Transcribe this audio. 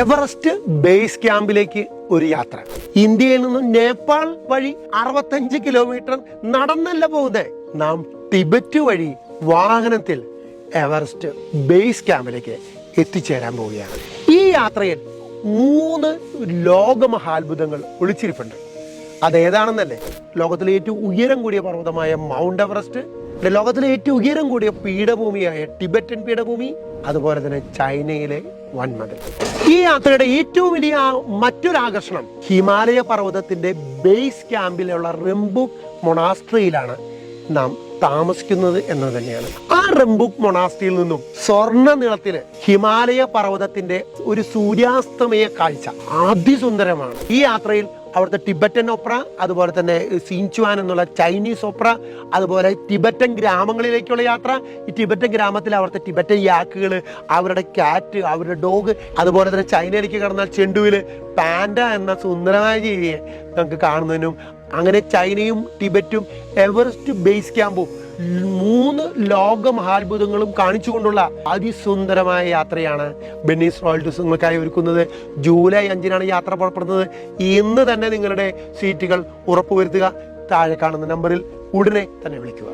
Everest base ക്യാമ്പിലേക്ക് ഒരു യാത്ര. ഇന്ത്യയിൽ നിന്നും നേപ്പാൾ വഴി അറുപത്തഞ്ച് കിലോമീറ്റർ നടന്നല്ല പോകുന്നത് നാം ടിബറ്റ് വഴി വാഹനത്തിൽ എവറസ്റ്റ് ബേസ് ക്യാമ്പിലേക്ക് എത്തിച്ചേരാൻ പോവുകയാണ്. ഈ യാത്രയിൽ മൂന്ന് ലോകമഹാത്ഭുതങ്ങൾ ഒളിച്ചിരിപ്പുണ്ട്. അതേതാണെന്നല്ലേ ലോകത്തിലെ ഏറ്റവും ഉയരം കൂടിയ പർവതമായ മൗണ്ട് എവറസ്റ്റ് ലോകത്തിലെ ഏറ്റവും ഉയരം കൂടിയ പീഠഭൂമിയായ ടിബറ്റൻ പീഠഭൂമി അതുപോലെ തന്നെ ചൈനയിലെ വൻമതിൽ. ഈ യാത്രയുടെ ഏറ്റവും വലിയ മറ്റൊരു ആകർഷണം ഹിമാലയ പർവതത്തിന്റെ ബേസ് ക്യാമ്പിലുള്ള റിംബുക് മൊണാസ്ട്രിയിലാണ് നാം താമസിക്കുന്നത് എന്ന് തന്നെയാണ്. ആ റംബുക് മൊണാസ്ട്രിയിൽ നിന്നും സ്വർണ നിളത്തിൽ ഹിമാലയ പർവതത്തിന്റെ ഒരു സൂര്യാസ്തമയ കാഴ്ച അതിസുന്ദരമാണ്. ഈ യാത്രയിൽ അവിടുത്തെ ടിബറ്റൻ ഒപ്ര അതുപോലെ തന്നെ സീൻചുവാൻ എന്നുള്ള ചൈനീസ് ഒപ്ര അതുപോലെ ടിബറ്റൻ ഗ്രാമങ്ങളിലേക്കുള്ള യാത്ര. ഈ ടിബറ്റൻ ഗ്രാമത്തിൽ അവിടുത്തെ ടിബറ്റൻ യാക്കുകൾ അവരുടെ കാറ്റ് അവരുടെ ഡോഗ് അതുപോലെ തന്നെ ചൈനയിലേക്ക് കടന്നാൽ ചെണ്ടുവിൽ പാൻഡ എന്ന സുന്ദരമായ ജീവിയെ നമുക്ക് കാണുന്നതിനും അങ്ങനെ ചൈനയും ടിബറ്റും എവറസ്റ്റ് ബേസ് ക്യാമ്പും മൂന്ന് ലോക മഹാത്ഭുതങ്ങളും കാണിച്ചുകൊണ്ടുള്ള അതിസുന്ദരമായ യാത്രയാണ് ബെന്നീസ് റോയൽ നിങ്ങൾക്കായി ഒരുക്കുന്നത്. ജൂലൈ അഞ്ചിനാണ് യാത്ര പുറപ്പെടുന്നത്. ഇന്ന് തന്നെ നിങ്ങളുടെ സീറ്റുകൾ ഉറപ്പുവരുത്തുക. താഴെ കാണുന്ന നമ്പറിൽ ഉടനെ തന്നെ വിളിക്കുക.